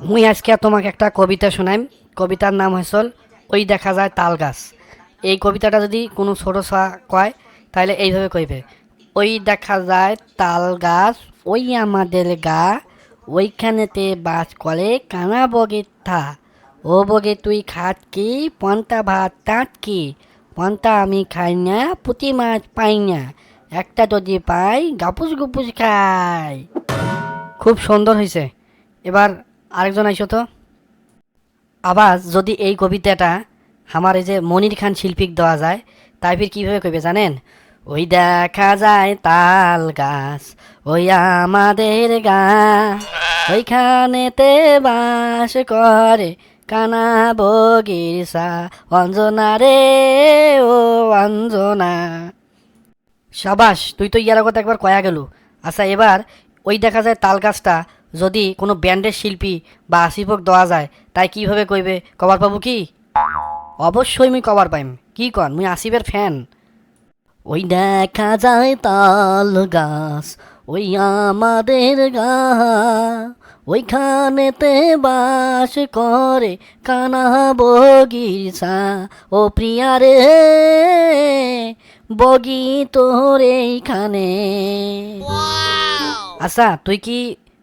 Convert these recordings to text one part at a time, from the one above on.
মুই আজকে তোমাকে একটা কবিতা শোনাইম। কবিতার নাম হয়েছিল ওই দেখা যায় তাল গাছ। এই কবিতাটা যদি কোনো ছোটো ছোয়া কয়, তাহলে এইভাবে কইবে, ওই দেখা যায় তাল গাছ, ওই আমাদের গা, ওইখানেতে বাস করে কানা বগির থা। ও বগে তুই খাত কি, পন্তা ভাত তাঁত কি? পন্তা আমি খাই না পুঁটি মাছ পাই না। একটা যদি পাই, গাপুস গুপুস খাই। খুব সুন্দর হয়েছে এবার আরেকজন আইসো তো। আবার যদি এই কবিতাটা আমার এই যে মনির খান শিল্পীক দেওয়া যায় তাই ফির কীভাবে কইবে জানেন? ওই দেখা যায় তাল গাছ, ওই আমাদের গা। ওইখানেতে বাস করে কানা বগির সা অঞ্জনা রে, ও অঞ্জনা। সাবাস, তুই তো ইয়ার কথা একবার কয়া গেল। আচ্ছা এবার ওই দেখা যায় তাল গাছটা যদি কোনো ব্যান্ডের শিল্পী বা আসিফক দেওয়া যায় তাই কীভাবে কইবে? কভার পাবো কি? অবশ্যই মুই কভার পাইম। কি কন? মুই আসিফের ফ্যান। ওই দেখা যায় তাল গাছ ওই আমাদের গা। ওইখানেতে বাস করে কানা বগিসা ও প্রিয়া রে বগি তোর এইখানে। আচ্ছা তুই কি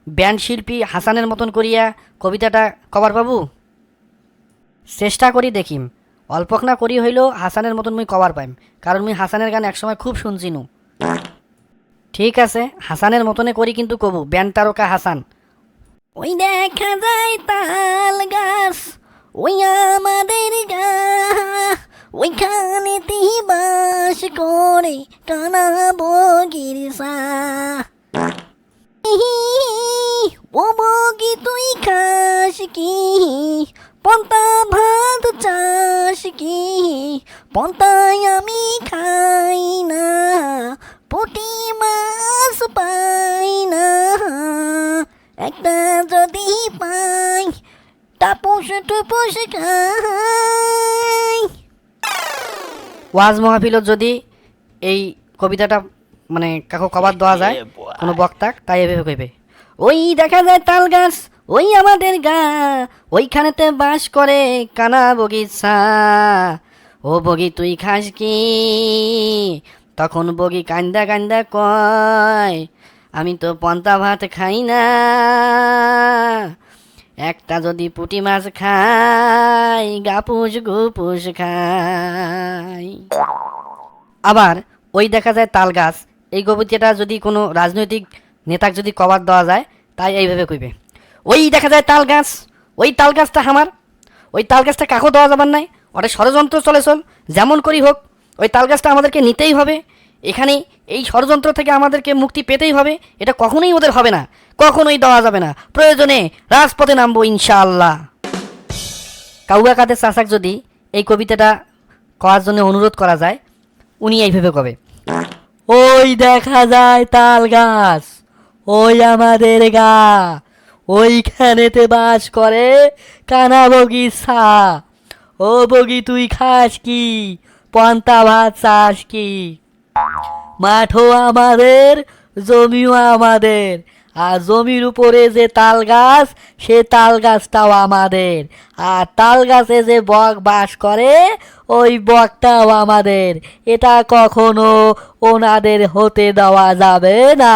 ব্যান্ড শিল্পী হাসানের মতন করিয়া কবিতাটা কবার পাবু? চেষ্টা করি দেখিম। অল্পক না করি হইলেও হাসানের মতন মুই কভার পাইম কারণ মুই হাসানের গান একসময় খুব শুনছিনু। ঠিক আছে হাসানের মতনে করি কিন্তু কবু ব্যান্ড তারকা হাসান। ওই দেখা যায় তাল গাছ ওই আমাদের গা ওইখানে বাস করে কানা বগির সা বগি তুই খাস কি? পন্তা ভাত চাস কি? পন্তায় আমি খাই না পুটি মাছ পাই না। একটা যদি পাই টাপুস টুপুস খাই। ওয়াজ মাহফিলত যদি এই কবিতাটা মানে কাকু কবার দেওয়া যায় কোনো বক্তাক তাই এভাবে কইবে। ওই দেখা যায় তাল গাছ, ওই আমাদের গা। ওইখানেতে বাস করে কানা বগিচা ও বগি, তুই খাস কি? তখন বগি কান্দা কান্দা কয়, আমি তো পন্তা ভাত খাই না। একটা যদি পুঁটি মাছ খাই, গাপুস গুপুস খাই। আবার ওই দেখা যায় তাল গাছ, এই কবিতাটা যদি কোনো রাজনৈতিক নেতাকে যদি কভার দেওয়া যায়, তাই এইভাবে কইবে। ওই দেখা যায় তাল গাছ, ওই তাল গাছটা আমার ওই তাল গাছটা কাকও দেওয়া যাবার নাই ওটা ষড়যন্ত্র চলে চল, যেমন করি হোক, ওই তাল গাছটা আমাদেরকে নিতেই হবে। এখানে এই ষড়যন্ত্র থেকে আমাদেরকে মুক্তি পেতেই হবে, এটা কখনোই ওদের হবে না, কখনোই দেওয়া যাবে না। প্রয়োজনে রাজপথে নামবো ইনশাআল্লাহ। কাউয়া কাদের চাষাক যদি এই কবিতাটা করার জন্য অনুরোধ করা যায়, উনি এইভাবে কবে, ওই দেখা যায় তাল গাছ। ওই আমাদের গা। ওইখানেতে বাস করে কানা বগি সা। ও বগি, তুই খাস কি? পন্তা ভাত চাস কি? মাঠও আমাদের, জমিও আমাদের। আর জমির উপরে যে তাল গাছ, সে তাল গাছটাও আমাদের। আর তাল গাছে যে বক বাস করে, ওই বকটাও আমাদের। এটা কখনো ওনাদের হতে দেওয়া যাবে না।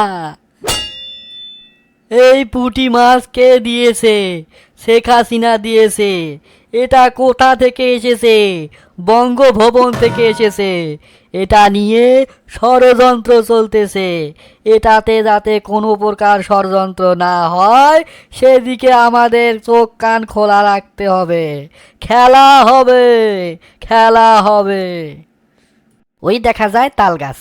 এই পুঁটি মাছ কে দিয়েছে? শেখ হাসিনা দিয়েছে। এটা কোথা থেকে এসেছে? বঙ্গভবন থেকে এসেছে। এটা নিয়ে ষড়যন্ত্র চলতেছে। এটাতে যাতে কোনো প্রকার ষড়যন্ত্র না হয়, সেদিকে আমাদের চোখ কান খোলা রাখতে হবে। খেলা হবে! খেলা হবে! ওই দেখা যায় তাল গাছ।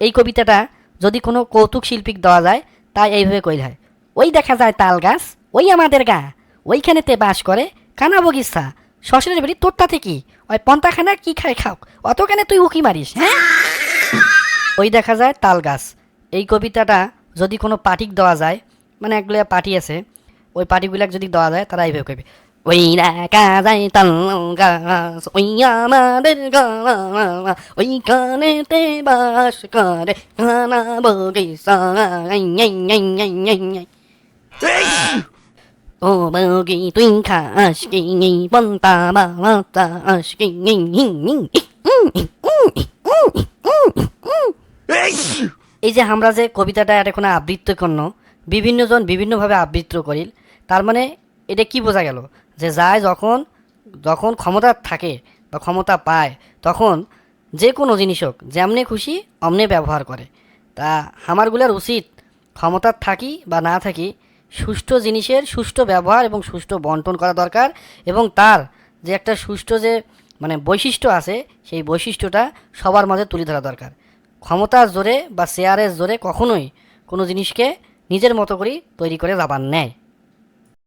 এই কবিতাটা যদি কোনো কৌতুক শিল্পীক দেওয়া যায়, তাই এইভাবে কই হয়। ওই দেখা যায় তাল গাছ, ওই আমাদের গা। ওইখানেতে বাস করে কানা বগিসা। শ্বশুরের বাড়ি তোরটা থেকে। ওই পন্তাখানা কি খায় খাও, অতখানে তুই উকি মারিস হ্যাঁ? ওই দেখা যায় তাল গাছ। এই কবিতাটা যদি কোনো পার্টিক দেওয়া যায় মানে একগুলো পার্টি আছে, ওই পার্টিগুলাক যদি দেওয়া যায়, তারা এইভাবে কইবে, ওই দেখা যায় তাল গাছ, ওই আমাদের ওই কানেতে বাস করে কানা বগিসা। ও বগি তুই খাস কি পন্তা বাতাস কি এই যে আমরা যে কবিতাটা এখন আবৃত্তি করন বিভিন্নজন বিভিন্নভাবে আবৃত্ত করিল। তার মানে এটা কি বোঝা গেল? যে যায় যখন যখন ক্ষমতা থাকে বা ক্ষমতা পায়, তখন যে কোনো জিনিস হোক, যেমনে খুশি অমনে ব্যবহার করে। তা আমারগুলার উচিত ক্ষমতা থাকি বা না থাকি সুষ্ঠু জিনিসের সুষ্ঠু ব্যবহার এবং সুষ্ঠু বন্টন করা দরকার এবং তার যে একটা সুষ্ঠু যে মানে বৈশিষ্ট্য আছে, সেই বৈশিষ্ট্যটা সবার মাঝে তুলে ধরা দরকার। ক্ষমতার জোরে বা শেয়ারের জোরে কখনোই কোনো জিনিসকে নিজের মতো করে তৈরি করে যাবার নেয়।